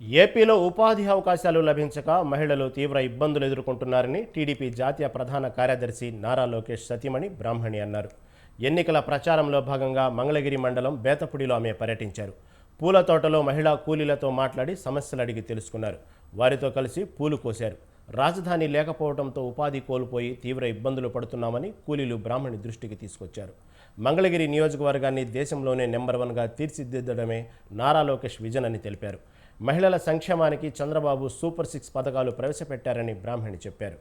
ఏపీలో ఉపాధి అవకాశాలు లభించక మహిళలు తీవ్ర ఇబ్బందులు ఎదుర్కొంటున్నారని టీడీపీ జాతీయ ప్రధాన కార్యదర్శి నారా లోకేష్ సతీమణి బ్రాహ్మణి అన్నారు. ఎన్నికల ప్రచారంలో భాగంగా మంగళగిరి మండలం బేతపుడిలో ఆమె పర్యటించారు. పూల తోటలో మహిళా కూలీలతో మాట్లాడి సమస్యలు అడిగి తెలుసుకున్నారు. వారితో కలిసి పూలు కోశారు. రాజధాని లేకపోవడంతో ఉపాధి కోల్పోయి తీవ్ర ఇబ్బందులు పడుతున్నామని కూలీలు బ్రాహ్మణి దృష్టికి తీసుకొచ్చారు. మంగళగిరి నియోజకవర్గాన్ని దేశంలోనే నెంబర్ వన్గా తీర్చిదిద్దడమే నారా లోకేష్ విజన్ అని తెలిపారు. మహిళల సంక్షేమానికి చంద్రబాబు సూపర్ సిక్స్ పథకాలు ప్రవేశపెట్టారని బ్రాహ్మణి చెప్పారు.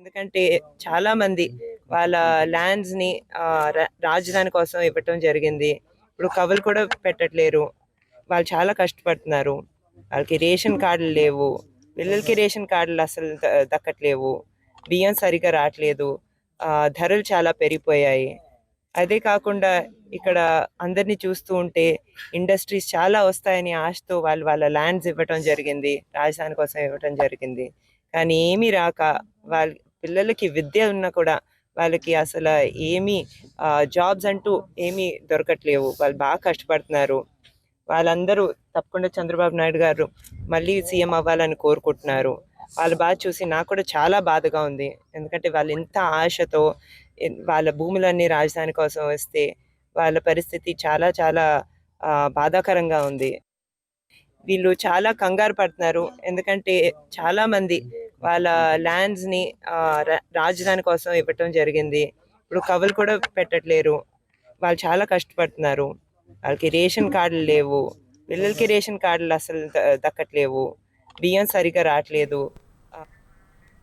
ఎందుకంటే చాలా మంది వాళ్ళ ల్యాండ్స్ని రా- రాజధాని కోసం ఇవ్వటం జరిగింది. ఇప్పుడు కవులు కూడా పెట్టట్లేరు. వాళ్ళు చాలా కష్టపడుతున్నారు. వాళ్ళకి రేషన్ కార్డులు లేవు. పిల్లలకి రేషన్ కార్డులు అసలు దక్కట్లేవు. బియ్యం సరిగా రావట్లేదు. ధరలు చాలా పెరిగిపోయాయి. అదే కాకుండా ఇక్కడ అందరినీ చూస్తూ ఉంటే ఇండస్ట్రీస్ చాలా వస్తాయని ఆశతో వాళ్ళు వాళ్ళ ల్యాండ్స్ ఇవ్వటం జరిగింది. రాజధాని కోసం ఇవ్వటం జరిగింది. కానీ ఏమీ రాక వాళ్ళ పిల్లలకి విద్య ఉన్నా కూడా వాళ్ళకి అసలు ఏమీ జాబ్స్ అంటూ ఏమీ దొరకట్లేవు. వాళ్ళు బాగా కష్టపడుతున్నారు. వాళ్ళందరూ తప్పకుండా చంద్రబాబు నాయుడు గారు మళ్ళీ సీఎం అవ్వాలని కోరుకుంటున్నారు. వాళ్ళు బాగా చూసి నాకు కూడా చాలా బాధగా ఉంది. ఎందుకంటే వాళ్ళు ఎంత ఆశతో వాళ్ళ భూములన్నీ రాజధాని కోసం వస్తే వాళ్ళ పరిస్థితి చాలా చాలా బాధాకరంగా ఉంది. వీళ్ళు చాలా కంగారు పడుతున్నారు. ఎందుకంటే చాలామంది వాళ్ళ ల్యాండ్స్ని ఆ, రా- రాజధాని కోసం ఇవ్వటం జరిగింది. ఇప్పుడు కవులు కూడా పెట్టట్లేరు. వాళ్ళు చాలా కష్టపడుతున్నారు. వాళ్ళకి రేషన్ కార్డులు లేవు. పిల్లలకి రేషన్ కార్డులు అసలు దక్కట్లేవు. బియ్యం సరిగా రావట్లేదు.